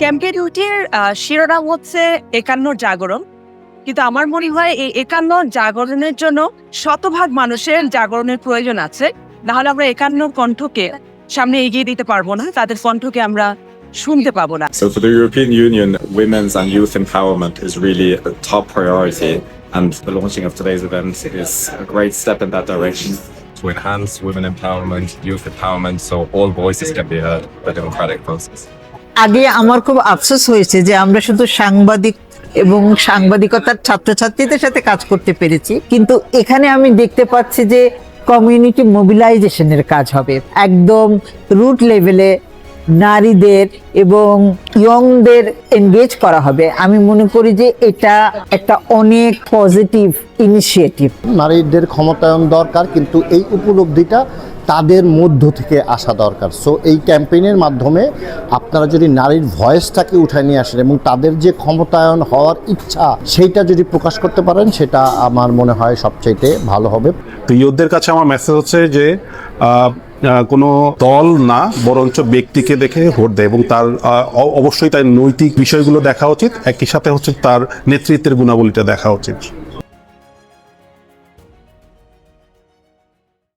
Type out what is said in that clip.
ক্যাম্পে ডিউটির আহ, শিরোনাম হচ্ছে একান্ন জাগরণ কিন্তু আমার মনে হয় এই একান্ন জাগরণের জন্য শতভাগ মানুষের জাগরণের প্রয়োজন আছে নাহলে আমরা একান্ন কণ্ঠকে সামনে এগিয়ে দিতে পারবো না তাদের কণ্ঠকে আমরা শুনতে পাবো না So for the European Union, women's and youth empowerment is really a top priority, and the launching of today's event is a great step in that direction. To enhance women empowerment, youth empowerment, so all voices can be heard in the democratic process. আগে আমার খুব আফসোস হয়েছে যে আমরা শুধু সাংবাদিক এবং সাংবাদিকতার ছাত্রছাত্রীদের সাথে কাজ করতে পেরেছি। কিন্তু এখানে আমি দেখতে পাচ্ছি যে কমিউনিটি মোবিলাইজেশনের কাজ হবে। একদম রুট লেভেলে নারীদের এবং ইয়ংদের এনগেজ করা হবে। আমি মনে করি যে এটা একটা অনেক পজিটিভ ইনিশিয়েটিভ নারীদের ক্ষমতায়ন দরকার, কিন্তু এই উপলব্ধিটা তাদের মধ্য থেকে আসা দরকার। সো এই ক্যাম্পেইনের মাধ্যমে আপনারা যদি নারীর ভয়েসটাকে উঠায় নিয়ে আসেন এবং তাদের যে ক্ষমতায়ন হওয়ার ইচ্ছা সেইটা যদি প্রকাশ করতে পারেন, সেটা আমার মনে হয় সবচাইতে ভালো হবে। তো ইউথদের কাছে আমার মেসেজ হচ্ছে যে কোনো দল না, বরঞ্চ ব্যক্তিকে দেখে ভোট দেয় এবং তার অবশ্যই তার নৈতিক বিষয়গুলো দেখা উচিত। একই সাথে হচ্ছে তার নেতৃত্বের গুণাবলীটা দেখা উচিত।